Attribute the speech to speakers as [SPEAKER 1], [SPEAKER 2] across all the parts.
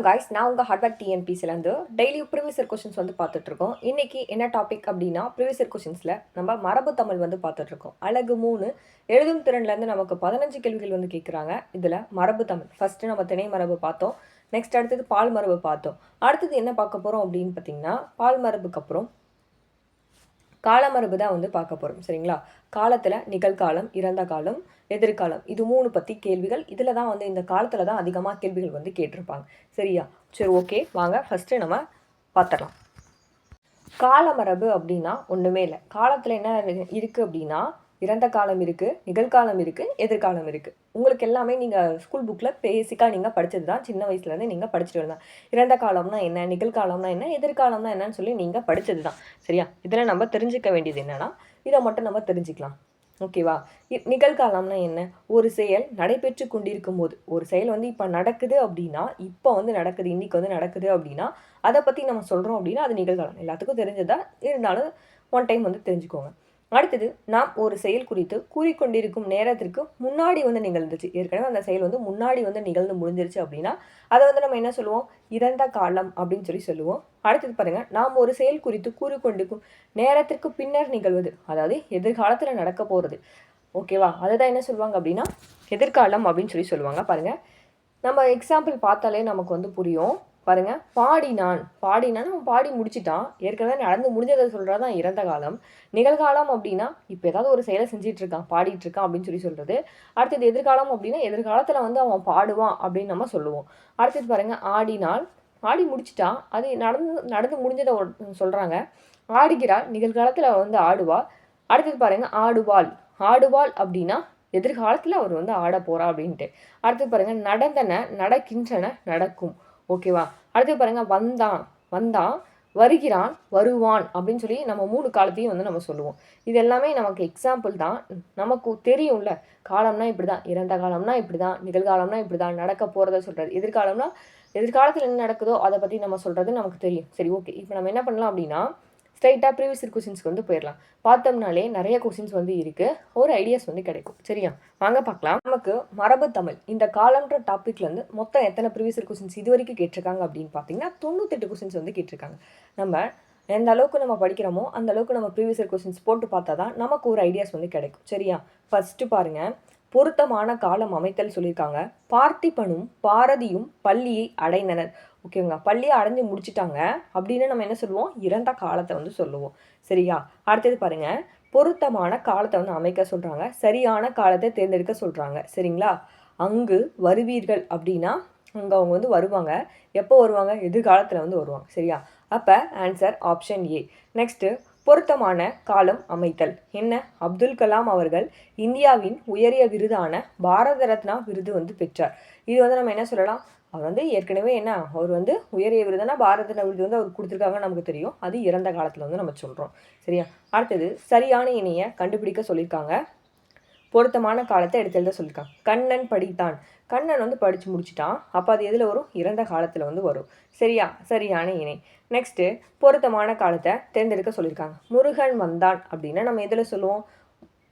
[SPEAKER 1] வணக்கம் காய்ஸ் நான் உங்கள் ஹார்ட்வேர் டிஎன்பிசிலேருந்து டெய்லி ப்ரீவியஸ் கொஷின்ஸ் வந்து பார்த்துட்ருக்கோம். இன்றைக்கி என்ன டாபிக் அப்படின்னா ப்ரீவியஸ் கொஷின்ஸில் நம்ம மரபு தமிழ் வந்து பார்த்துட்ருக்கோம். அழகு மூணு எழுதும் திறன்லேருந்து நமக்கு பதினஞ்சு கேள்விகள் வந்து கேட்குறாங்க. இதில் மரபு தமிழ். ஃபஸ்ட்டு நம்ம திணை மரபு பார்த்தோம். நெக்ஸ்ட் அடுத்தது பால் மரபு பார்த்தோம். அடுத்தது என்ன பார்க்க போகிறோம் அப்படின்னு பார்த்தீங்கன்னா பால் மரபுக்கு அப்புறம் காலமரபு தான் வந்து பார்க்க போகிறோம் சரிங்களா? காலத்தில் நிகழ்காலம் இறந்த காலம் எதிர்காலம் இது மூணு பற்றி கேள்விகள். இதில் தான் வந்து இந்த காலத்தில் தான் அதிகமாக கேள்விகள் வந்து கேட்டிருப்பாங்க. சரியா? சரி ஓகே. வாங்க ஃபஸ்ட்டு நம்ம பார்த்துடலாம் காலமரபு அப்படின்னா ஒன்றுமே இல்லை. காலத்தில் என்ன இருக்குது அப்படின்னா இறந்த காலம் இருக்குது நிகழ்காலம் இருக்குது எதிர்காலம் இருக்குது உங்களுக்கு எல்லாமே நீங்கள் ஸ்கூல் புக்கில் பேசிக்காக நீங்கள் படித்தது தான் சின்ன வயசுலேருந்து நீங்கள் படிச்சுட்டு வரலாம் இறந்த காலம்னா என்ன நிகழ்காலம்னா என்ன எதிர்காலம்னா என்னன்னு சொல்லி நீங்கள் படித்தது தான் சரியா? இதில் நம்ம தெரிஞ்சுக்க வேண்டியது என்னென்னா இதை மட்டும் நம்ம தெரிஞ்சுக்கலாம். ஓகேவா இ- நிகழ்காலம்னா என்ன? ஒரு செயல் நடைபெற்று கொண்டிருக்கும் போது ஒரு செயல் வந்து இப்போ நடக்குது அப்படின்னா இப்போ வந்து நடக்குது இன்றைக்கி வந்து நடக்குது அப்படின்னா அதை பற்றி நம்ம சொல்கிறோம் அப்படின்னா அது நிகழ்காலம். எல்லாத்துக்கும் தெரிஞ்சதா இருந்தாலும் ஒன் டைம் வந்து தெரிஞ்சுக்கோங்க. அடுத்தது நாம் ஒரு செயல் குறித்து கூறிக்கொண்டிருக்கும் நேரத்திற்கு முன்னாடி வந்து நிகழ்ந்துச்சு. ஏற்கனவே அந்த செயல் வந்து முன்னாடி வந்து நிகழ்ந்து முடிஞ்சிருச்சு அப்படின்னா அதை வந்து நம்ம என்ன சொல்லுவோம்? இறந்த காலம் அப்படின்னு சொல்லி சொல்லுவோம். அடுத்தது பாருங்க நாம் ஒரு செயல் குறித்து கூறிக்கொண்டிருக்கும் நேரத்திற்கு பின்னர் நிகழ்வது அதாவது எதிர்காலத்தில் நடக்க போகிறது ஓகேவா அதை தான் என்ன சொல்லுவாங்க அப்படின்னா எதிர்காலம் அப்படின்னு சொல்லி சொல்லுவாங்க. பாருங்க நம்ம எக்ஸாம்பிள் பார்த்தாலே நமக்கு வந்து புரியும். பாருங்க பாடினான். பாடினான் அவன் பாடி முடிச்சிட்டான். ஏற்கனவே நடந்து முடிஞ்சதை சொல்கிறது தான் இறந்த காலம். நிகழ்காலம் அப்படின்னா இப்போ ஏதாவது ஒரு செயலை செஞ்சிட்டு இருக்கான் பாடிட்டு இருக்கான் அப்படின்னு சொல்லி சொல்கிறது அடுத்தது எதிர்காலம் அப்படின்னா எதிர்காலத்தில் வந்து அவன் பாடுவான் அப்படின்னு நம்ம சொல்லுவோம். அடுத்தது பாருங்க ஆடினால். ஆடி முடிச்சிட்டான். அது நடந்து நடந்து முடிஞ்சதை ஒரு- சொல்றாங்க. ஆடுகிறாள் நிகழ்காலத்தில் அவள் வந்து ஆடுவாள் அடுத்தது பாருங்க ஆடுவாள். ஆடுவாள் அப்படின்னா எதிர்காலத்தில் அவர் வந்து ஆட போகிறா அப்படின்ட்டு. அடுத்தது பாருங்கள் நடந்தன நடக்கின்றன நடக்கும். ஓகேவா? அடுத்து பாருங்கள் வந்தான். வந்தான் வருகிறான் வருவான் அப்படின்னு சொல்லி நம்ம மூணு காலத்தையும் வந்து நம்ம சொல்லுவோம். இது எல்லாமே நமக்கு எக்ஸாம்பிள் தான். நமக்கு தெரியும்ல காலம்னா இப்படி தான் இறந்த காலம்னா இப்படி தான் நிகழ்காலம்னா இப்படி தான் நடக்க போகிறத சொல்கிறது எதிர்காலம்னா எதிர்காலத்தில் என்ன நடக்குதோ அதை பற்றி நம்ம சொல்கிறது நமக்கு தெரியும். சரி ஓகே இப்போ நம்ம என்ன பண்ணலாம் அப்படின்னா ஸ்ட்ரைட்டாக ப்ரீவியஸ் கொஷின்ஸ்க்கு வந்து போயிடலாம் பார்த்தோம்னாலே நிறைய கொஷின்ஸ் வந்து இருக்குது ஒரு ஐடியாஸ் வந்து கிடைக்கும். சரியா? வாங்க பார்க்கலாம். நமக்கு மரபு தமிழ். இந்த காலம்ன்ற டாப்பிக்லேருந்து மொத்தம் எத்தனை ப்ரீவியஸ் கொஷின்ஸ் இது வரைக்கும் கேட்டிருக்காங்க அப்படின்னு பார்த்தீங்கன்னா தொண்ணூத்தெட்டு கொஷின்ஸ் வந்து கேட்டிருக்காங்க. நம்ம எந்த அளவுக்கு நம்ம படிக்கிறோமோ அந்த அளவுக்கு நம்ம ப்ரீவியஸ் கொஷின்ஸ் போட்டு பார்த்தா தான் நமக்கு ஒரு ஐடியாஸ் வந்து கிடைக்கும். சரியா? ஃபஸ்ட்டு பாருங்கள் பொருத்தமான காலம் அமைத்தல் சொல்லியிருக்காங்க. பார்த்திபனும் பாரதியும் பள்ளியை அடைந்தனர். ஓகேங்க பள்ளியை அடைஞ்சு முடிச்சிட்டாங்க அப்படின்னு நம்ம என்ன சொல்லுவோம்? இறந்த காலத்தை வந்து சொல்லுவோம். சரியா? அடுத்தது பாருங்க. பொருத்தமான காலத்தை வந்து அமைக்க சொல்கிறாங்க சரியான காலத்தை தேர்ந்தெடுக்க சொல்கிறாங்க சரிங்களா? அங்கு வருவீர்கள் அப்படின்னா அங்கே அவங்க வந்து வருவாங்க. எப்போ வருவாங்க? எதிர்காலத்தில் வந்து வருவாங்க. சரியா? அப்போ ஆன்சர் ஆப்ஷன் ஏ நெக்ஸ்ட்டு பொருத்தமான காலம் அமைத்தல். என்ன? அப்துல் கலாம் அவர்கள் இந்தியாவின் உயரிய விருதான பாரத ரத்னா விருது வந்து பெற்றார். இது வந்து நம்ம என்ன சொல்லலாம்? அவர் வந்து ஏற்கனவே என்ன? அவர் வந்து உயரிய விருதுனா பாரத விருது வந்து அவர் கொடுத்துருக்காங்கன்னு நமக்கு தெரியும். அது இறந்த காலத்தில் வந்து நம்ம சொல்கிறோம் சரியா? அடுத்தது சரியான இணையை கண்டுபிடிக்க சொல்லியிருக்காங்க. பொருத்தமான காலத்தை எடுத்து எழுத சொல்லியிருக்காங்க கண்ணன் படித்தான். கண்ணன் வந்து படித்து முடிச்சிட்டான். அப்போ அது எதில் வரும்? இறந்த காலத்தில் வந்து வரும். சரியா? சரியான இணை. நெக்ஸ்ட்டு பொருத்தமான காலத்தை தேர்ந்தெடுக்க சொல்லியிருக்காங்க முருகன் வந்தான் அப்படின்னா நம்ம எதில் சொல்லுவோம்?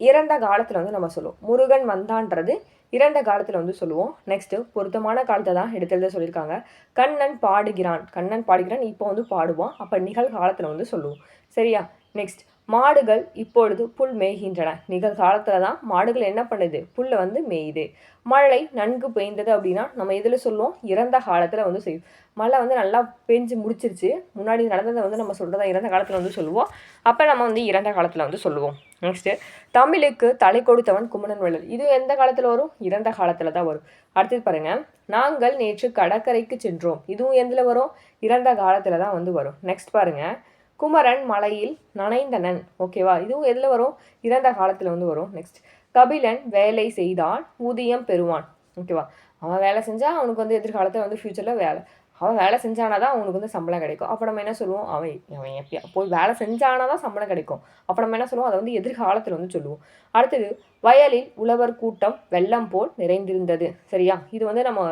[SPEAKER 1] இறந்த காலத்தில் வந்து நம்ம சொல்லுவோம். முருகன் வந்தான்றது இறந்த காலத்தில் வந்து சொல்லுவோம். நெக்ஸ்ட்டு பொருத்தமான காலத்தை தான் எடுத்து எழுத சொல்லியிருக்காங்க கண்ணன் பாடுகிறான். கண்ணன் பாடுகிறான். இப்போ வந்து பாடுவான். அப்போ நிகழ்காலத்தில் வந்து சொல்லுவோம். சரியா? நெக்ஸ்ட் மாடுகள் இப்பொழுது புல் மேய்கின்றன. நிகழ்காலத்தில் தான் மாடுகள் என்ன பண்ணுது? புல்லை வந்து மேயுது. மழை நன்கு பெய்ந்தது அப்படின்னா நம்ம எதில் சொல்லுவோம்? இறந்த காலத்தில் வந்து செய்யும். மழை வந்து நல்லா பெஞ்சு முடிச்சிருச்சு. முன்னாடி நடந்ததை வந்து நம்ம சொல்கிறதா இறந்த காலத்தில் வந்து சொல்லுவோம். அப்போ நம்ம வந்து இறந்த காலத்தில் வந்து சொல்லுவோம். நெக்ஸ்ட்டு தமிழுக்கு தலை கொடுத்தவன் குமணன் வள்ளல். இது எந்த காலத்தில் வரும்? இறந்த காலத்தில் தான் வரும். அடுத்தது பாருங்கள் நாங்கள் நேற்று கடற்கரைக்கு சென்றோம். இதுவும் எதில் வரும்? இறந்த காலத்தில் தான் வந்து வரும். நெக்ஸ்ட் பாருங்கள் குமரன் மலையில் நனைந்தனன். ஓகேவா இதுவும் எதில் வரும்? இறந்த காலத்தில் வந்து வரும். நெக்ஸ்ட் கபிலன் வேலை செய்தான் ஊதியம் பெறுவான். ஓகேவா அவன் வேலை செஞ்சால் அவனுக்கு வந்து எதிர்காலத்தில் வந்து ஃப்யூச்சரில் வேலை. அவன் வேலை செஞ்சானா தான் அவனுக்கு வந்து சம்பளம் கிடைக்கும். அப்போ நம்ம என்ன சொல்லுவோம்? அவன் அவன் எப்பயா போய் வேலை செஞ்சானா தான் சம்பளம் கிடைக்கும். அப்போ நம்ம என்ன சொல்லுவோம்? அதை வந்து எதிர்காலத்தில் வந்து சொல்லுவோம். அடுத்தது வயலில் உழவர் கூட்டம் வெள்ளம் போல் நிறைந்திருந்தது. சரியா? இது வந்து நம்ம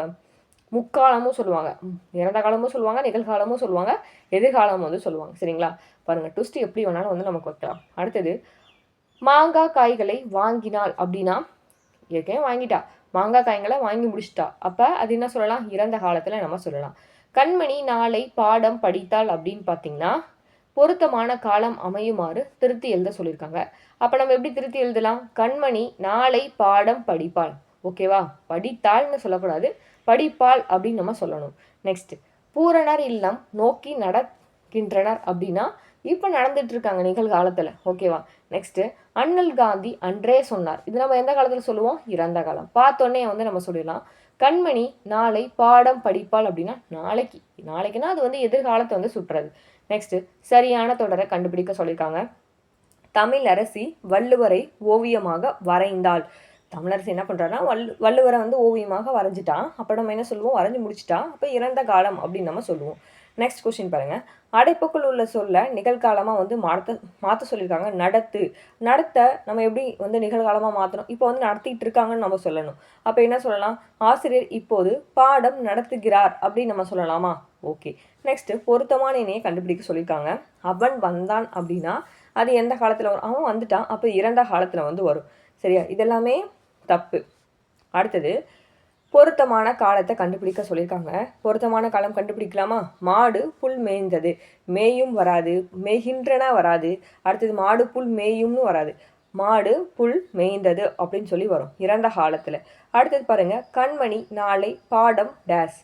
[SPEAKER 1] முக்காலமும் சொல்லுவாங்க. இறந்த காலமும் சொல்லுவாங்க நிகழ்காலமும் சொல்லுவாங்க எதிர்காலமும் வந்து சொல்லுவாங்க. சரிங்களா? பாருங்கள் ட்விஸ்ட் எப்படி வேணாலும் வந்து நமக்கு வைக்கலாம் அடுத்தது மாங்காய் காய்களை வாங்கினாள் அப்படின்னா ஏற்கனவே வாங்கிட்டா. மாங்காய் காய்களை வாங்கி முடிச்சிட்டா. அப்போ அது என்ன சொல்லலாம்? இறந்த காலத்தில் நம்ம சொல்லலாம். கண்மணி நாளை பாடம் படித்தாள் அப்படின்னு பார்த்தீங்கன்னா பொருத்தமான காலம் அமையுமாறு திருத்தி எழுத சொல்லியிருக்காங்க. அப்போ நம்ம எப்படி திருத்தி எழுதலாம்? கண்மணி நாளை பாடம் படிப்பாள். ஓகேவா? படித்தாள்னு சொல்லக்கூடாது. படிப்பாள் அப்படின்னு நம்ம சொல்லணும். நெக்ஸ்ட் பூரணர் இல்லம் நோக்கி நடக்கின்றனர் அப்படின்னா இப்போ நடந்துட்டு இருக்காங்க நிகழ்காலத்தில். ஓகேவா நெக்ஸ்ட்டு அண்ணல் காந்தி அன்றே சொன்னார். இது நம்ம எந்த காலத்தில் சொல்லுவோம்? இறந்த காலம். பார்த்தோன்னே வந்து நம்ம சொல்லிடலாம். கண்மணி நாளை பாடம் படிப்பாள் அப்படின்னா நாளைக்கு. நாளைக்குன்னா அது வந்து எதிர்காலத்தை வந்து சுற்றுறது. நெக்ஸ்ட்டு சரியான தொடரை கண்டுபிடிக்க சொல்லியிருக்காங்க. தமிழரசி வள்ளுவரை ஓவியமாக வரைந்தாள். தமிழரசு என்ன பண்ணுறான்னா வல் வள்ளுவரை வந்து ஓவியமாக வரைஞ்சிட்டான் அப்போ நம்ம என்ன சொல்லுவோம்? வரைஞ்சி முடிச்சிட்டான் அப்போ இறந்த காலம் அப்படின்னு நம்ம சொல்லுவோம். நெக்ஸ்ட் கொஸ்டின் பாருங்கள் அடைப்புக்குள் உள்ள சொல்ல நிகழ்காலமாக வந்து மாற்ற மாற்ற சொல்லியிருக்காங்க. நடத்து. நடத்த நம்ம எப்படி வந்து நிகழ்காலமாக மாற்றணும் இப்போ வந்து நடத்திட்டு இருக்காங்கன்னு நம்ம சொல்லணும். அப்போ என்ன சொல்லலாம்? ஆசிரியர் இப்போது பாடம் நடத்துகிறார் அப்படின்னு நம்ம சொல்லலாமா? ஓகே நெக்ஸ்ட்டு பொருத்தமான இணையை கண்டுபிடிக்க சொல்லியிருக்காங்க. அவன் வந்தான் அப்படின்னா அது எந்த காலத்தில் வரும்? அவன் வந்துட்டான் அப்போ இறந்த காலத்தில் வந்து வரும். சரியா? இதெல்லாமே தப்பு. அடுத்தது பொருத்தமான காலத்தை கண்டுபிடிக்க சொல்லியிருக்காங்க. பொருத்தமான காலம் கண்டுபிடிக்கலாமா? மாடு புல் மேய்ந்தது. மேயும் வராது. மேய்கின்றன வராது. அடுத்தது மாடு புல் மேயும்னு வராது. மாடு புல் மேய்ந்தது அப்படின்னு சொல்லி வரும் இறந்த காலத்தில். அடுத்தது பாருங்கள் கண்மணி நாளை பாடம் டேஸ்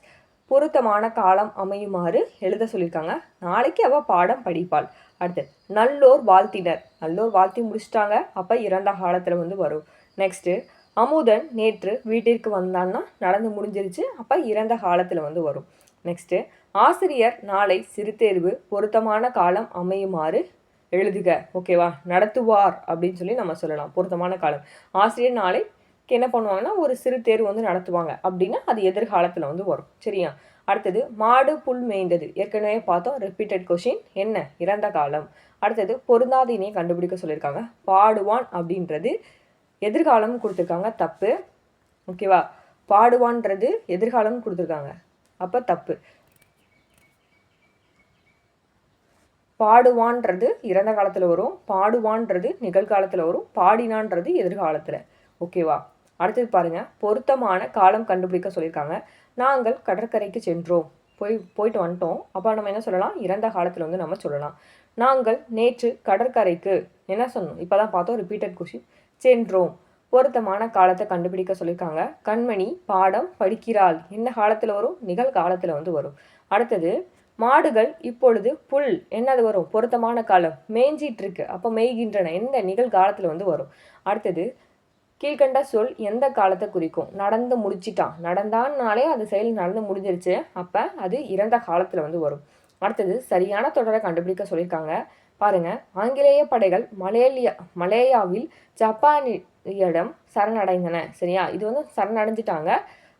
[SPEAKER 1] பொருத்தமான காலம் அமையுமாறு எழுத சொல்லியிருக்காங்க. நாளைக்கு அவள் பாடம் படிப்பாள். அடுத்து நல்லோர் வாழ்த்தினர். நல்லோர் வாழ்த்தி முடிச்சிட்டாங்க. அப்போ இறந்த காலத்தில் வந்து வரும். நெக்ஸ்ட்டு அமுதன் நேற்று வீட்டிற்கு வந்தான்னா நடந்து முடிஞ்சிருச்சு. அப்போ இறந்த காலத்தில் வந்து வரும். நெக்ஸ்ட்டு ஆசிரியர் நாளை சிறுதேர்வு பொருத்தமான காலம் அமையுமாறு எழுதுக. ஓகேவா நடத்துவார் அப்படின்னு சொல்லி நம்ம சொல்லலாம். பொருத்தமான காலம். ஆசிரியர் நாளை என்ன பண்ணுவாங்கன்னா ஒரு சிறு தேர்வு வந்து நடத்துவாங்க அப்படின்னா அது எதிர்காலத்தில் வந்து வரும். சரியா? அடுத்தது மாடு புல் மேய்ந்தது. ஏற்கனவே பார்த்தோம் ரிப்பீட்டட் கொஷின் என்ன? இறந்த காலம். அடுத்தது பொருந்தாதினை கண்டுபிடிக்க சொல்லியிருக்காங்க. பாடுவான் அப்படின்றது எதிர்காலம் கொடுத்துருக்காங்க தப்பு. ஓகேவா? பாடுவான்றது எதிர்காலம் கொடுத்துருக்காங்க. அப்போ தப்பு. பாடுவான்றது இறந்த காலத்தில் வரும் பாடுவான்றது நிகழ்காலத்தில் வரும் பாடினான்றது எதிர்காலத்தில். ஓகேவா? அடுத்தது பாருங்கள் பொருத்தமான காலம் கண்டுபிடிக்க சொல்லியிருக்காங்க. நாங்கள் கடற்கரைக்கு சென்றோம். போய் போயிட்டு வந்துட்டோம். அப்போ நம்ம என்ன சொல்லலாம்? இறந்த காலத்தில் வந்து நம்ம சொல்லலாம். நாங்கள் நேற்று கடற்கரைக்கு என்ன சொன்னோம்? இப்போ தான் பார்த்தோம் ரிப்பீட்டட் கொஷின் சென்றோம். பொருத்தமான காலத்தை கண்டுபிடிக்க சொல்லியிருக்காங்க கண்மணி பாடம் படிக்கிறாள். என்ன காலத்தில் வரும்? நிகழ்காலத்தில் வந்து வரும். அடுத்தது மாடுகள் இப்பொழுது புல். என்னது வரும்? பொருத்தமான காலம். மேய்ஞ்சிட்டு இருக்கு அப்போ மேய்கின்றன. எந்த நிகழ்காலத்தில் வந்து வரும்? அடுத்தது கீழ்கண்ட சொல் எந்த காலத்தை குறிக்கும்? நடந்து முடிச்சிட்டான். நடந்தான்னாலே அந்த செயல் நடந்து முடிஞ்சிருச்சு. அப்போ அது இறந்த காலத்தில் வந்து வரும். அடுத்தது சரியான தொடரை கண்டுபிடிக்க சொல்லியிருக்காங்க பாருங்க. ஆங்கிலேய படைகள் மலேலியா மலேயாவில் ஜப்பானியிடம் சரணடைந்தன. சரியா? இது வந்து சரணடைஞ்சிட்டாங்க.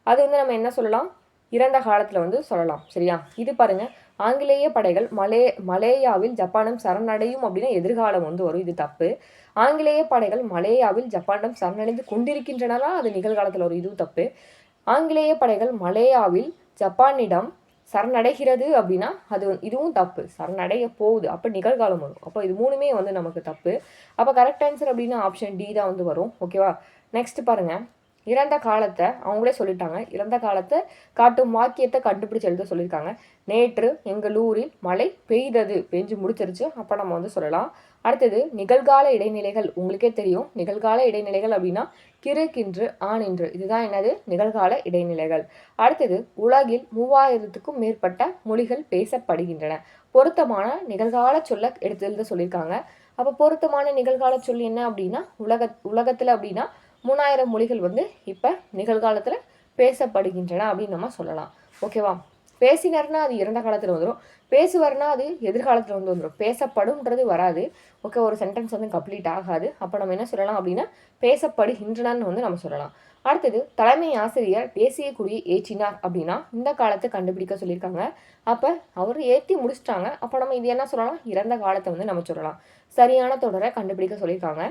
[SPEAKER 1] அது வந்து நம்ம என்ன சொல்லலாம்? இறந்த காலத்தில் வந்து சொல்லலாம். சரியா? இது பாருங்க. ஆங்கிலேய படைகள் மலே மலேயாவில் ஜப்பானம் சரணடையும் அப்படின்னா எதிர்காலம் வந்து வரும். இது தப்பு. ஆங்கிலேய படைகள் மலேயாவில் ஜப்பானிடம் சரணடைந்து கொண்டிருக்கின்றனரா அது நிகழ்காலத்தில் வரும். இதுவும் தப்பு. ஆங்கிலேய படைகள் மலேயாவில் ஜப்பானிடம் சரணடைகிறது அப்படின்னா அது இதுவும் தப்பு. சரணடைய போகுது. அப்போ நிகழ்காலம் வரும். அப்போ இது மூணுமே வந்து நமக்கு தப்பு. அப்போ கரெக்ட் ஆன்சர் அப்படின்னா ஆப்ஷன் டி தான் வந்து வரும். ஓகேவா நெக்ஸ்ட் பாருங்கள் இறந்த காலத்தை அவங்களே சொல்லிட்டாங்க. இறந்த காலத்தை காட்டும் வாக்கியத்தை கண்டுபிடிச்சு எழுத சொல்லியிருக்காங்க. நேற்று எங்கள் ஊரில் மழை பெய்தது. பெஞ்சு முடிச்சிருச்சு. அப்போ நம்ம வந்து சொல்லலாம். அடுத்தது நிகழ்கால இடைநிலைகள். உங்களுக்கே தெரியும் நிகழ்கால இடைநிலைகள் அப்படின்னா கிறுக்கின்று ஆனின்று இதுதான் என்னது? நிகழ்கால இடைநிலைகள். அடுத்தது உலகில் மூவாயிரத்துக்கும் மேற்பட்ட மொழிகள் பேசப்படுகின்றன. பொருத்தமான நிகழ்கால சொல்ல எடுத்து சொல்லியிருக்காங்க. அப்போ பொருத்தமான நிகழ்கால சொல் என்ன அப்படின்னா உலக உலகத்தில் அப்படின்னா மூணாயிரம் மொழிகள் வந்து இப்போ நிகழ்காலத்தில் பேசப்படுகின்றன அப்படின்னு நம்ம சொல்லலாம். ஓகேவா? பேசினார்னா அது இறந்த காலத்தில் வந்துடும் பேசுவார்னா அது எதிர்காலத்தில் வந்து வந்துடும் பேசப்படும்ன்றது வராது. ஓகே ஒரு சென்டென்ஸ் வந்து கம்ப்ளீட் ஆகாது. அப்போ நம்ம என்ன சொல்லலாம் அப்படின்னா பேசப்படுகின்றனன்னு வந்து நம்ம சொல்லலாம். அடுத்தது தலைமை ஆசிரியர் தேசிய கொடியை ஏற்றினார் அப்படின்னா இந்த காலத்தை கண்டுபிடிக்க சொல்லியிருக்காங்க. அப்போ அவர் ஏற்றி முடிச்சிட்டாங்க. அப்போ நம்ம இது என்ன சொல்லலாம்? இறந்த காலத்தை வந்து நம்ம சொல்லலாம். சரியான தொடரை கண்டுபிடிக்க சொல்லியிருக்காங்க.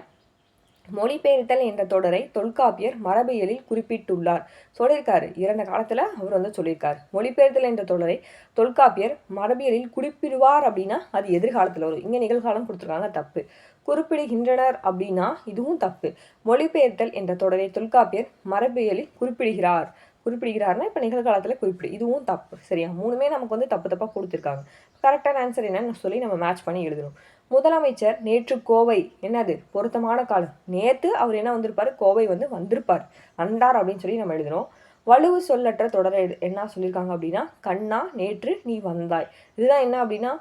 [SPEAKER 1] மொழிபெயர்த்தல் என்ற தொடரை தொல்காப்பியர் மரபியலில் குறிப்பிட்டுள்ளார். சொல்லியிருக்காரு. இறந்த காலத்தில் அவர் வந்து சொல்லியிருக்கார். மொழிபெயர்த்தல் என்ற தொடரை தொல்காப்பியர் மரபியலில் குறிப்பிடுவார் அப்படின்னா அது எதிர்காலத்தில் வரும். இங்கே நிகழ்காலம் கொடுத்துருக்காங்க தப்பு. குறிப்பிடுகின்றனர் அப்படின்னா இதுவும் தப்பு. மொழிபெயர்த்தல் என்ற தொடரை தொல்காப்பியர் மரபியலில் குறிப்பிடுகிறார். குறிப்பிடுகிறார்னா இப்போ நிகழ்காலத்தில் குறிப்பிடு. இதுவும் தப்பு. சரியா? மூணுமே நமக்கு வந்து தப்பு தப்பாக கொடுத்துருக்காங்க. கரெக்டான ஆன்சர் என்னன்னு சொல்லி நம்ம மேட்ச் பண்ணி எழுதணும். முதலமைச்சர் நேற்று கோவை என்னது பொருத்தமான காலம். நேற்று அவர் என்ன வந்திருப்பார்? கோவை வந்து வந்திருப்பார். வந்தார் அப்படின்னு சொல்லி நம்ம எழுதணும். வலுவு சொல்லற்ற தொடர் என்ன சொல்லியிருக்காங்க அப்படின்னா கண்ணா நேற்று நீ வந்தாய். இதுதான் என்ன அப்படின்னா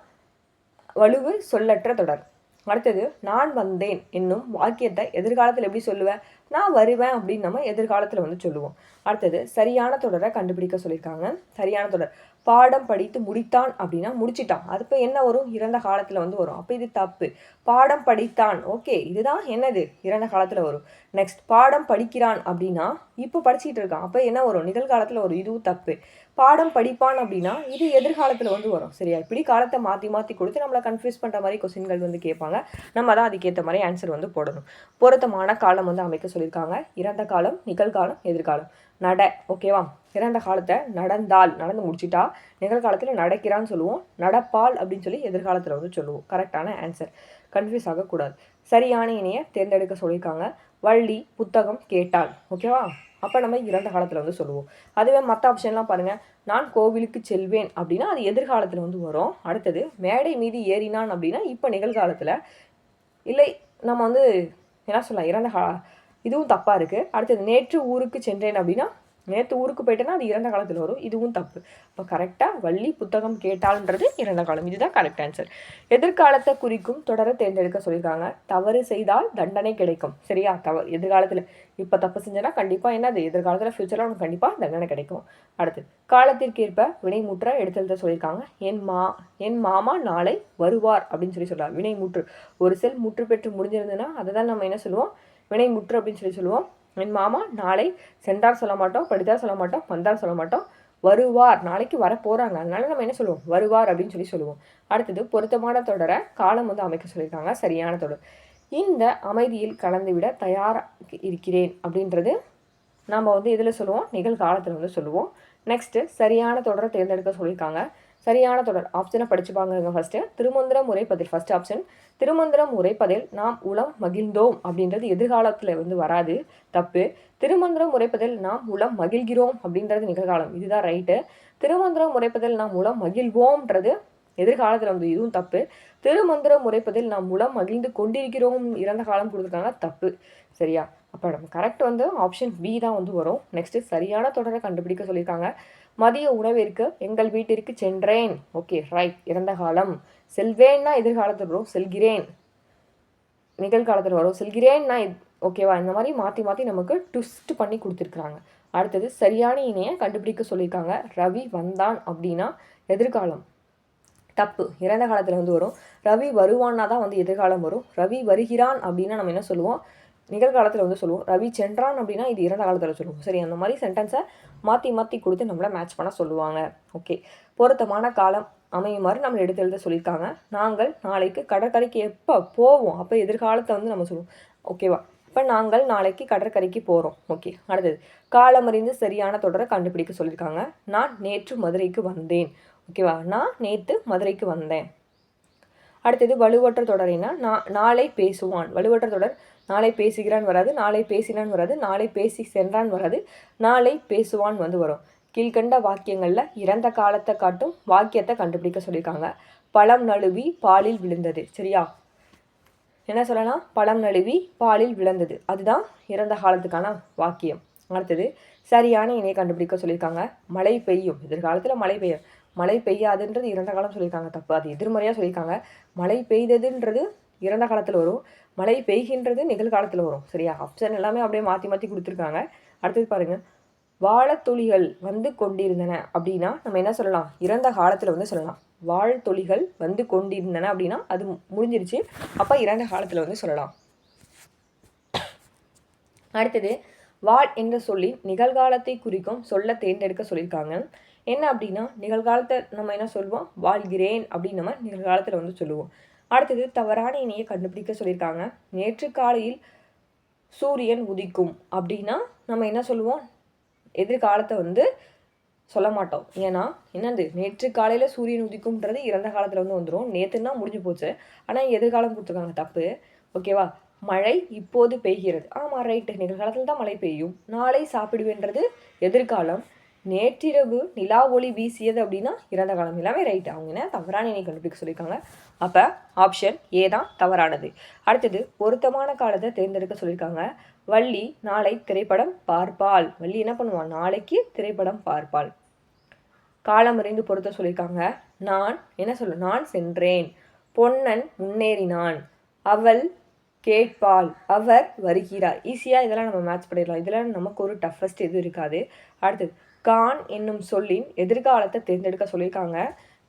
[SPEAKER 1] வலுவு சொல்லற்ற தொடர். அடுத்தது நான் வந்தேன் என்னும் வாக்கியத்தை எதிர்காலத்தில் எப்படி சொல்லுவேன் நான் வருவேன் அப்படின்னு நம்ம எதிர்காலத்தில் வந்து சொல்லுவோம். அடுத்தது சரியான தொடரை கண்டுபிடிக்க சொல்லியிருக்காங்க. சரியான தொடர். பாடம் படித்து முடித்தான் அப்படின்னா முடிச்சிட்டான். அது இப்போ என்ன வரும்? இறந்த காலத்தில் வந்து வரும். அப்போ இது தப்பு. பாடம் படித்தான். ஓகே இதுதான் என்னது? இறந்த காலத்தில் வரும். நெக்ஸ்ட் பாடம் படிக்கிறான் அப்படின்னா இப்போ படிச்சிட்டு இருக்கான். அப்போ என்ன வரும்? நிகழ்காலத்தில் வரும். இதுவும் தப்பு. பாடம் படிப்பான் அப்படின்னா இது எதிர்காலத்தில் வந்து வரும். சரியா? இப்படி காலத்தை மாற்றி மாற்றி கொடுத்து நம்மளை கன்ஃபியூஸ் பண்ணுற மாதிரி கொஸ்டின்கள் வந்து கேட்பாங்க. நம்ம தான் அதுக்கேற்ற மாதிரி ஆன்சர் வந்து போடணும். பொருத்தமான காலம் வந்து அமைக்க சொல்லியிருக்காங்க. இறந்த காலம் நிகழ்காலம் எதிர்காலம். நட ஓகேவா இறந்த காலத்தை நடந்தால் நடந்து முடிச்சிட்டா நிகழ்காலத்தில் நடக்கிறான்னு சொல்லுவோம். நடப்பால் அப்படின்னு சொல்லி எதிர்காலத்தில் வந்து சொல்லுவோம். கரெக்டான ஆன்சர் கன்ஃபியூஸ் ஆகக்கூடாது. சரியான இணையை தேர்ந்தெடுக்க சொல்லியிருக்காங்க. வள்ளி புத்தகம் கேட்டால் ஓகேவா அப்போ நம்ம இறந்த காலத்தில் வந்து சொல்லுவோம். அதுவே மற்ற ஆப்ஷன்லாம் பாருங்கள் நான் கோவிலுக்கு செல்வேன் அப்படின்னா அது எதிர்காலத்தில் வந்து வரும். அடுத்தது மேடை மீது ஏறினான் அப்படின்னா இப்போ நிகழ்காலத்தில் இல்லை நம்ம வந்து என்ன சொல்லலாம் இறந்த கா இதுவும் தப்பாக இருக்குது அடுத்தது நேற்று ஊருக்கு சென்றேன் அப்படின்னா நேற்று ஊருக்கு போயிட்டேன்னா அது இறந்த காலத்தில் வரும். இதுவும் தப்பு. இப்போ கரெக்டாக வள்ளி புத்தகம் கேட்டால்ன்றது இறந்த காலம். இதுதான் கரெக்ட் ஆன்சர் எதிர்காலத்தை குறிக்கும் தொடரை தேர்ந்தெடுக்க சொல்லியிருக்காங்க. தவறு செய்தால் தண்டனை கிடைக்கும். சரியா? தவறு எதிர்காலத்தில் இப்போ தப்பு செஞ்சேன்னா கண்டிப்பாக என்னது? எதிர்காலத்தில் ஃப்யூச்சரில் உனக்கு கண்டிப்பாக தண்டனை கிடைக்கும். அடுத்து காலத்திற்கேற்ப வினைமுற்ற எடுத்தெழுத சொல்லியிருக்காங்க. என் மா என் மாமா நாளை வருவார் அப்படின்னு சொல்லி சொல்கிறார் வினைமுற்று. ஒரு செல் முற்று பெற்று முடிஞ்சிருந்ததுன்னா அதை தான் நம்ம என்ன சொல்லுவோம்? வினைமுற்று அப்படின்னு சொல்லி சொல்லுவோம். என் மாமா நாளை சென்றார் சொல்ல மாட்டோம் படித்தார் சொல்ல மாட்டோம் வந்தார் சொல்ல மாட்டோம். வருவார். நாளைக்கு வர போகிறாங்க அதனால நம்ம என்ன சொல்லுவோம்? வருவார் அப்படின்னு சொல்லி சொல்லுவோம். அடுத்தது பொருத்தமான தொடரை காலம் வந்து அமைக்க சொல்லியிருக்காங்க. சரியான தொடர். இந்த அமைதியில் கலந்துவிட தயாராக இருக்கிறேன் அப்படின்றது நாம் வந்து இதில் சொல்லுவோம்? நிகழ்காலத்தில் வந்து சொல்லுவோம். நெக்ஸ்ட்டு சரியான தொடரை தேர்ந்தெடுக்க சொல்லியிருக்காங்க. சரியான தொடர். ஆப்ஷனை படிச்சு பாருங்க ஃபஸ்ட்டு திருமந்திரம் உரைப்பதில் ஃபர்ஸ்ட் ஆப்ஷன் திருமந்திரம் உரைப்பதில் நாம் உளம் மகிழ்ந்தோம் அப்படின்றது எதிர்காலத்தில் வந்து வராது. தப்பு. திருமந்திரம் உரைப்பதில் நாம் உளம் மகிழ்கிறோம் அப்படின்றது நிகழ்காலம். இதுதான் ரைட்டு திருமந்திரம் உரைப்பதில் நாம் உளம் மகிழ்வோம்ன்றது எதிர்காலத்தில் வந்து இதுவும் தப்பு. திருமந்திரம் உரைப்பதில் நாம் உளம் மகிழ்ந்து கொண்டிருக்கிறோம் இறந்த காலம் கொடுத்துருக்காங்க தப்பு. சரியா? அப்போ நம்ம கரெக்ட் வந்து ஆப்ஷன் பி தான் வந்து வரும். நெக்ஸ்ட்டு சரியான தொடரை கண்டுபிடிக்க சொல்லியிருக்காங்க. மதிய உணவிற்கு எங்கள் வீட்டிற்கு சென்றேன். ஓகே ரைட் இறந்த காலம். செல்வேன்னா எதிர்காலத்தில் வரும். செல்கிறேன். நிகழ்காலத்தில் வரும். செல்கிறேன் நான் ஓகேவா இந்த மாதிரி மாற்றி மாற்றி நமக்கு ட்விஸ்ட் பண்ணி கொடுத்துருக்குறாங்க. அடுத்தது சரியான இணையை கண்டுபிடிக்க சொல்லியிருக்காங்க. ரவி வந்தான் அப்படின்னா எதிர்காலம். தப்பு. இறந்த காலத்தில் வந்து வரும். ரவி வருவான்னா தான் வந்து எதிர்காலம் வரும். ரவி வருகிறான் அப்படின்னா நம்ம என்ன சொல்லுவோம்? நிகழ்காலத்தில் வந்து சொல்லுவோம் ரவி சென்றான் அப்படின்னா இது இறந்த காலத்தில் சொல்லுவோம். சரி அந்த மாதிரி சென்டென்ஸை மாற்றி மாற்றி கொடுத்து நம்மளை மேட்ச் பண்ண சொல்லுவாங்க. ஓகே பொருத்தமான காலம் அமையுமாறு நம்மளை எடுத்து எழுத சொல்லியிருக்காங்க. நாங்கள் நாளைக்கு கடற்கரைக்கு எப்போ போவோம்? அப்போ எதிர்காலத்தை வந்து நம்ம சொல்லுவோம். ஓகேவா இப்போ நாங்கள் நாளைக்கு கடற்கரைக்கு போகிறோம் ஓகே அடுத்தது காலமறிந்து சரியான தொடரை கண்டுபிடிக்க சொல்லியிருக்காங்க. நான் நேற்று மதுரைக்கு வந்தேன். ஓகேவா நான் நேற்று மதுரைக்கு வந்தேன். அடுத்தது வலுவற்ற தொடரினா நான் நாளை பேசுவான். வலுவற்ற தொடர் நாளை பேசுகிறான் வராது நாளை பேசினான் வராது நாளை பேசி சென்றான் வராது நாளை பேசுவான் வந்து வரும். கீழ்கண்ட வாக்கியங்களில் இறந்த காலத்தை காட்டும் வாக்கியத்தை கண்டுபிடிக்க சொல்லியிருக்காங்க. பழம் நழுவி பாலில் விழுந்தது. சரியா? என்ன சொல்லலாம்? பழம் நழுவி பாலில் விழுந்தது. அதுதான் இறந்த காலத்துக்கான வாக்கியம். அடுத்தது சரியான இணையை கண்டுபிடிக்க சொல்லியிருக்காங்க. மழை பெய்யும். எதிர்காலத்தில் மழை பெய்யும். மழை பெய்யாதுன்றது இறந்த காலம் சொல்லியிருக்காங்க தப்பு. அது எதிர்மறையாக சொல்லியிருக்காங்க. மழை பெய்ததுன்றது இறந்த காலத்தில் வரும். மழை பெய்கின்றது நிகழ்காலத்தில் வரும். சரியா? ஆப்ஷன் எல்லாமே அப்படியே மாற்றி மாற்றி கொடுத்துருக்காங்க. அடுத்தது பாருங்கள் வாழைத்துளிகள் வந்து கொண்டிருந்தன அப்படின்னா நம்ம என்ன சொல்லலாம்? இறந்த காலத்தில் வந்து சொல்லலாம். வாழ்த்தொழிகள் வந்து கொண்டிருந்தன அப்படின்னா அது முடிஞ்சிருச்சு. அப்போ இறந்த காலத்தில் வந்து சொல்லலாம். அடுத்தது வாழ் என்ற சொல்லின் நிகழ்காலத்தை குறிக்கும் சொல்ல தேர்ந்தெடுக்க சொல்லியிருக்காங்க. என்ன அப்படின்னா நிகழ்காலத்தை நம்ம என்ன சொல்லுவோம் வாழ்கிறேன் அப்படின்னு நம்ம நிகழ்காலத்தில் வந்து சொல்லுவோம். அடுத்தது தவறான இணையை கண்டுபிடிக்க சொல்லியிருக்காங்க. நேற்று காலையில் சூரியன் உதிக்கும் அப்படின்னா நம்ம என்ன சொல்லுவோம்? எதிர்காலத்தை வந்து சொல்ல மாட்டோம். ஏன்னா என்னது? நேற்று காலையில் சூரியன் உதிக்கும்ன்றது இறந்த காலத்தில் வந்து வந்துடும் நேற்றுன்னா முடிஞ்சு போச்சு. ஆனால் எதிர்காலம் கொடுத்துருக்காங்க. தப்பு. ஓகேவா மழை இப்போது பெய்கிறது. ஆமாம் ரைட்டு நிகழ்காலத்தில் தான் மழை பெய்யும். நாளை சாப்பிடுவேன்றது எதிர்காலம். நேற்றிரவு நிலா ஒளி வீசியது அப்படின்னா இறந்த காலம். எல்லாமே ரைட் அவங்க என்ன தவறான இணை கண்டுபிடிக்க சொல்லியிருக்காங்க. அப்போ ஆப்ஷன் ஏ தான் தவறானது. அடுத்தது பொருத்தமான காலத்தை தேர்ந்தெடுக்க சொல்லியிருக்காங்க. வள்ளி நாளை திரைப்படம் பார்ப்பாள். வள்ளி என்ன பண்ணுவான் நாளைக்கு திரைப்படம் பார்ப்பாள். காலம் அறிந்து பொருத்த சொல்லியிருக்காங்க. நான் என்ன சொல்ல நான் சென்றேன். பொன்னன் முன்னேறினான். அவள் கேட்பாள். அவர் வருகிறார். ஈஸியாக இதெல்லாம் நம்ம மேட்ச் பண்ணிடலாம். இதெல்லாம் நமக்கு ஒரு டஃபஸ்ட் எதுவும் இருக்காது. அடுத்தது கான் என்னும் சொல்லின் எதிர்காலத்தை தேர்ந்தெடுக்க சொல்லியிருக்காங்க.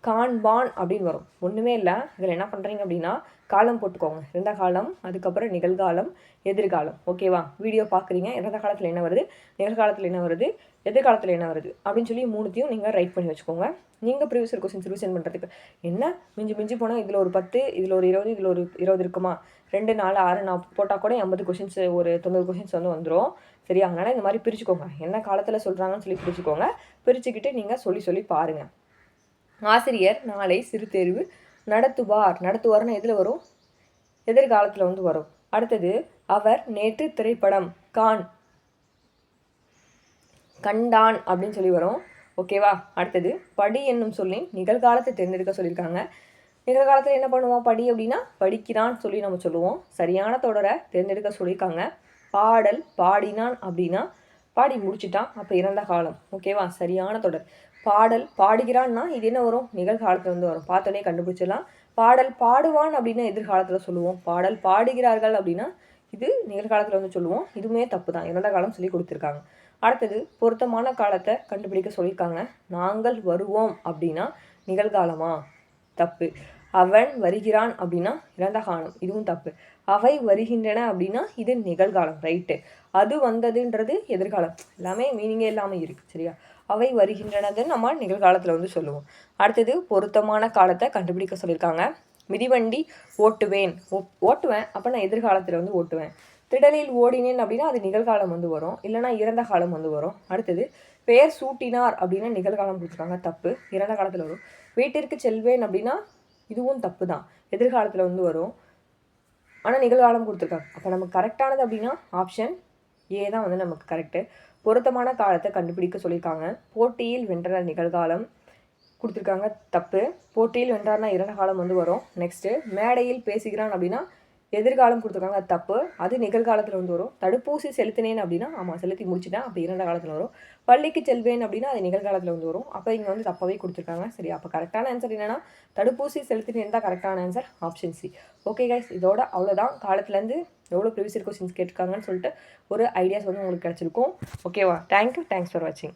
[SPEAKER 1] காண்பான் அப்படின்னு வரும். ஒன்றுமே இல்லை. இதில் என்ன பண்ணுறீங்க அப்படின்னா காலம் போட்டுக்கோங்க. இறந்த காலம் அதுக்கப்புறம் நிகழ்காலம் எதிர்காலம். ஓகேவா வீடியோ பார்க்குறீங்க. இறந்த காலத்தில் என்ன வருது? நிகழ்காலத்தில் என்ன வருது? எதிர்காலத்தில் என்ன வருது? அப்படின்னு சொல்லி மூணுத்தையும் நீங்கள் ரைட் பண்ணி வச்சுக்கோங்க. நீங்கள் ப்ரீவியஸ் கொஸ்டின்ஸ் ரிவிஷன் பண்ணுறதுக்கு என்ன? மிஞ்சி மிஞ்சி போனால் இதில் ஒரு பத்து இதில் ஒரு இருபது இதில் ஒரு இருபது இருக்குமா? ரெண்டு நாலு ஆறு நான் போட்டால் கூட ஐம்பது கொஷின்ஸ் ஒரு தொண்ணூறு கொஷின்ஸ் வந்து வந்துடும் சரியா? அதனால் இந்த மாதிரி பிரிச்சுக்கோங்க. என்ன காலத்தில் சொல்கிறாங்கன்னு சொல்லி பிரிச்சுக்கோங்க. பிரிச்சுக்கிட்டு நீங்கள் சொல்லி சொல்லி பாருங்கள் ஆசிரியர் நாளை சிறு தேர்வு நடத்துவார். நடத்துவார்னு எதில் வரும்? எதிர்காலத்தில் வந்து வரும். அடுத்தது அவர் நேற்று திரைப்படம் கான் கண்டான் அப்படின்னு சொல்லி வரும். ஓகேவா அடுத்தது படி என்னும் சொல்லி நிகழ்காலத்தை தேர்ந்தெடுக்க சொல்லியிருக்காங்க. நிகழ்காலத்தில் என்ன பண்ணுவோம்? படி அப்படின்னா படிக்கிறான்னு சொல்லி நம்ம சொல்லுவோம். சரியான தொடரை தேர்ந்தெடுக்க சொல்லியிருக்காங்க. பாடல் பாடினான் அப்படின்னா பாடி முடிச்சிட்டான். அப்போ இறந்த காலம். ஓகேவா சரியான தொடர். பாடல் பாடுகிறான்னா இது என்ன வரும்? நிகழ்காலத்தில் வந்து வரும். பார்த்தோன்னே கண்டுபிடிச்சிடலாம். பாடல் பாடுவான் அப்படின்னா எதிர்காலத்தில் சொல்லுவோம். பாடல் பாடுகிறார்கள் அப்படின்னா இது நிகழ்காலத்தில் வந்து சொல்லுவோம். இதுவுமே தப்பு தான். இறந்த காலம் சொல்லி கொடுத்துருக்காங்க. அடுத்தது பொருத்தமான காலத்தை கண்டுபிடிக்க சொல்லியிருக்காங்க. நாங்கள் வருவோம் அப்படின்னா நிகழ்காலமா? தப்பு. அவன் வருகிறான் அப்படின்னா இறந்த காலம். இதுவும் தப்பு. அவை வருகின்றன அப்படின்னா இது நிகழ்காலம் ரைட்டு. அது வந்ததுன்றது எதிர்காலம். எல்லாமே மீனிங்கே இல்லாமல் இருக்குது சரியா? அவை வருகின்றனதுன்னு நம்ம நிகழ்காலத்தில் வந்து சொல்லுவோம். அடுத்தது பொருத்தமான காலத்தை கண்டுபிடிக்க சொல்லியிருக்காங்க. மிதிவண்டி ஓட்டுவேன். ஓட்டுவேன். அப்போ நான் எதிர்காலத்தில் வந்து ஓட்டுவேன். திடலில் ஓடினேன் அப்படின்னா அது நிகழ்காலம் வந்து வரும். இல்லைனா இறந்த காலம் வந்து வரும். அடுத்தது பெயர் சூட்டினார் அப்படின்னா நிகழ்காலம் கொடுத்துருக்காங்க. தப்பு. இறந்த காலத்தில் வரும். வீட்டிற்கு செல்வேன் அப்படின்னா இதுவும் தப்பு தான். எதிர்காலத்தில் வந்து வரும். ஆனால் நிகழ்காலம் கொடுத்துருக்காங்க. அப்போ நமக்கு கரெக்டானது அப்படின்னா ஆப்ஷன் ஏ தான் வந்து நமக்கு கரெக்டு பொருத்தமான காலத்தை கண்டுபிடிக்க சொல்லியிருக்காங்க. போட்டியில் வென்ற நிகழ்காலம் கொடுத்துருக்காங்க. தப்பு. போட்டியில் வென்றார்னா இறந்த காலம் வந்து வரும். நெக்ஸ்ட்டு மேடையில் பேசுகிறான் அப்படின்னா எதிர்காலம் கொடுத்துருக்காங்க. அது தப்பு. அது நிகழ்காலத்தில் வந்து வரும். தடுப்பூசி செலுத்தினேன் அப்படின்னா ஆமாம் செலுத்தி முடிச்சுட்டேன் அப்போ இரண்ட காலத்தில் வரும். பள்ளிக்கு செல்வேன் அப்படின்னா அது நிகழ்காலத்தில் வந்து வரும். அப்போ இங்கே வந்து தப்பாகவே கொடுத்துருக்காங்க. சரி அப்போ கரெக்டான ஆன்சர் என்னென்னா தடுப்பூசி செலுத்தினேன் தான் கரெக்டான answer option C okay guys இதோட அவ்வளோதான் காலத்துலேருந்து எவ்வளோ ப்ரிவியஸ் கொஸ்டின்ஸ் கேட்டிருக்காங்கன்னு சொல்லிட்டு ஒரு ஐடியாஸ் வந்து உங்களுக்கு கிடச்சிருக்கும். ஓகேவா தேங்க்யூ தேங்க்ஸ் ஃபார் வாட்சிங்